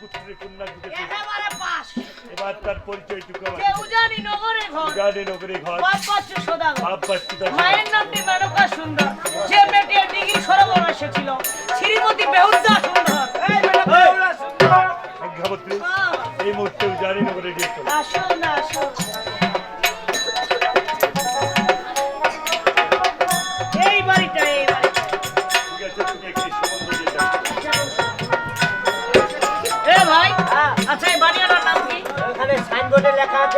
পুত্রের কন্যা ঢুকেছে মানে এবার তার পরিচয়টুকু আমার। কেউ নগরে ঘর। জানি নগরে ঘর। বাপ বাচ্চু সদা বাপ বাচ্চু মায়ের নামটি মেনকা সুন্দর। সে মেয়েটির ডিগ্রি সরবর এসেছিল শ্রীমতী বেহুদ্দা সুন্দর। এই মুহূর্তে জানি নগরে গিয়েছিল আসুন আসুন। আচ্ছা এই বানিয়াটার নাম কি? ওখানে সাইনবোর্ডে লেখা আছে